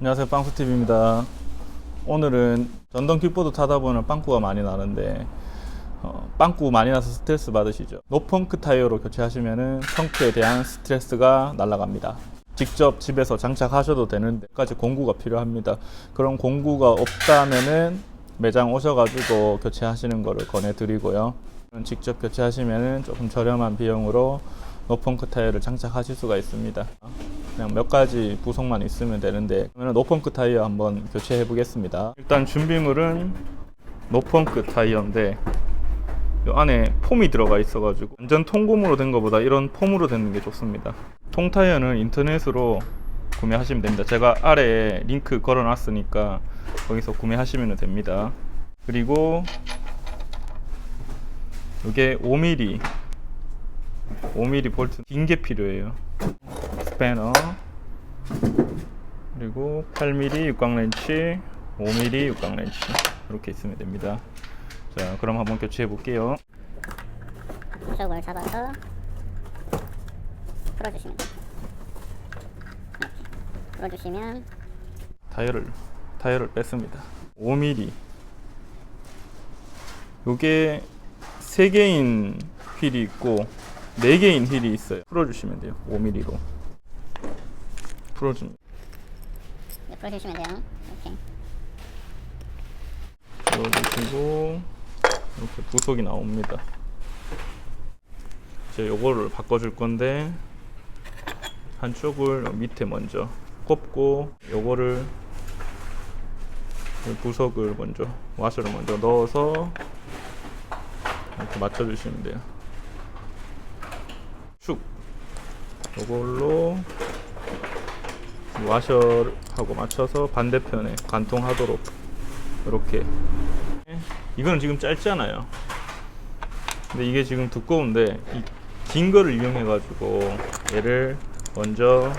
안녕하세요. 빵수TV입니다. 오늘은 전동 킥보드 타다 보면 빵꾸가 많이 나는데 어, 빵꾸 많이 나서 스트레스 받으시죠? 노펑크 타이어로 교체하시면 펑크에 대한 스트레스가 날아갑니다. 직접 집에서 장착하셔도 되는데 까지 공구가 필요합니다. 그런 공구가 없다면은 매장 오셔가지고 교체하시는 거를 권해드리고요. 직접 교체하시면 조금 저렴한 비용으로 노펑크 타이어를 장착하실 수가 있습니다 그냥 몇 가지 부속만 있으면 되는데 그러면 노펑크 타이어 한번 교체해 보겠습니다. 일단 준비물은 노펑크 타이어인데 이 안에 폼이 들어가 있어가지고 완전 통고무로 된 것보다 이런 폼으로 되는 게 좋습니다. 통 타이어는 인터넷으로 구매하시면 됩니다. 제가 아래에 링크 걸어 놨으니까 거기서 구매하시면 됩니다. 그리고 이게 5mm 5mm 볼트 긴 게 필요해요. 스패너 8mm 육각 렌치 5mm 육각 렌치. 이렇게 있으면 됩니다. 자 그럼 한번 교체해 볼게요. 촉을 잡아서 풀어주시면 됩니다. 이렇게 풀어주시면 타이어를 타이어를 뺐습니다. 5mm 요게 3개인 휠이 있고 4개인 휠이 있어요. 풀어주시면 돼요. 5mm로. 풀어줍니다 네, 풀어주시면 돼요. 이렇게 풀어주시고 이렇게 부속이 나옵니다. 이제 요거를 바꿔줄 건데 한쪽을 밑에 먼저 꼽고 요거를 이 부속을 먼저 와셔를 먼저 넣어서 이렇게 맞춰주시면 돼요. 축 요걸로 와셔하고 맞춰서 반대편에 관통하도록 이렇게. 이거는 지금 짧잖아요. 근데 이게 지금 두꺼운데 이긴 거를 이용해 가지고 얘를 먼저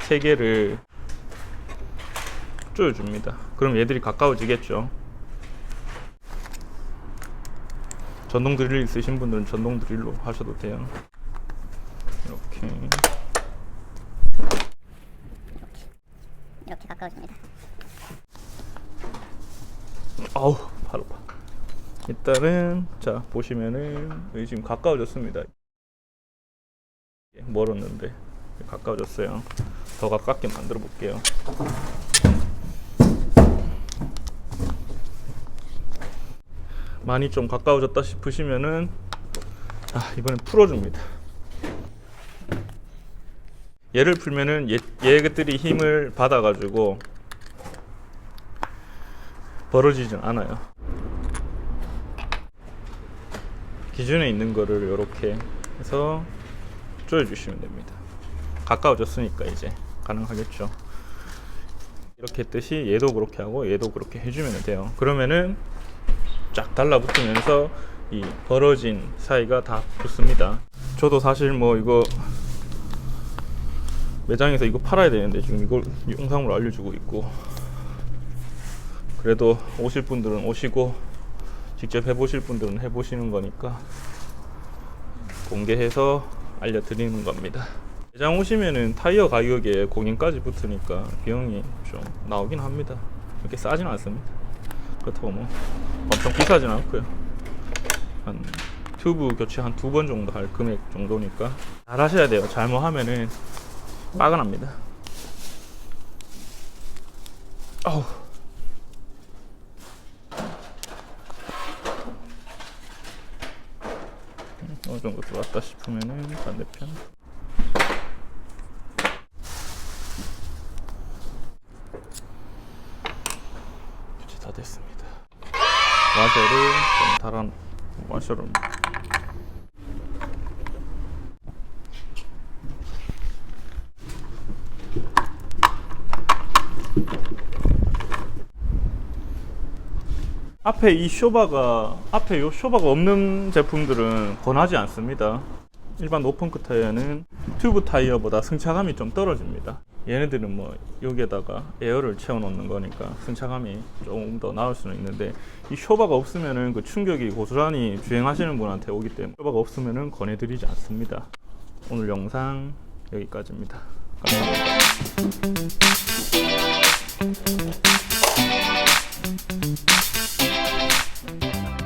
세 개를 조여줍니다. 그럼 얘들이 가까워지겠죠? 전동 드릴 있으신 분들은 전동 드릴로 하셔도 돼요. 이렇게 이렇게 가까워집니다. 아우 바로 봐. 일단은 자 보시면은 지금 가까워졌습니다. 예, 멀었는데 가까워졌어요. 더 가깝게 만들어 볼게요. 많이 좀 가까워졌다 싶으시면은 아 이번엔 풀어줍니다. 얘를 풀면은 얘, 얘들이 힘을 받아가지고 벌어지진 않아요. 기준에 있는 거를 이렇게 해서 조여주시면 됩니다. 가까워졌으니까 이제 가능하겠죠. 이렇게 했듯이 얘도 그렇게 하고 얘도 그렇게 해주면 돼요. 그러면은 쫙 달라붙으면서 이 벌어진 사이가 다 붙습니다. 저도 사실 뭐 이거 매장에서 이거 팔아야 되는데 지금 이걸 영상으로 알려주고 있고 그래도 오실 분들은 오시고 직접 해보실 분들은 해보시는 거니까 공개해서 알려드리는 겁니다. 매장 오시면은 타이어 가격에 공인까지 붙으니까 비용이 좀 나오긴 합니다. 그렇게 싸진 않습니다. 그렇다고 뭐 엄청 비싸진 않고요. 한 튜브 교체 한 두 번 정도 할 금액 정도니까 잘 하셔야 돼요. 잘못하면은 빠근합니다. 어우. 어느 정도 들어왔다 싶으면은 반대편 교체 다 됐습니다. 와셔를 좀 달아 와셔를 앞에 이 쇼바가 앞에 요 쇼바가 없는 제품들은 권하지 않습니다. 일반 노펑크 타이어는 튜브 타이어보다 승차감이 좀 떨어집니다. 얘네들은 뭐 여기에다가 에어를 채워 놓는 거니까 승차감이 조금 더 나을 수는 있는데 이 쇼바가 없으면은 그 충격이 고스란히 주행하시는 분한테 오기 때문에 쇼바가 없으면은 권해드리지 않습니다. 오늘 영상 여기까지입니다. 감사합니다. Thank you.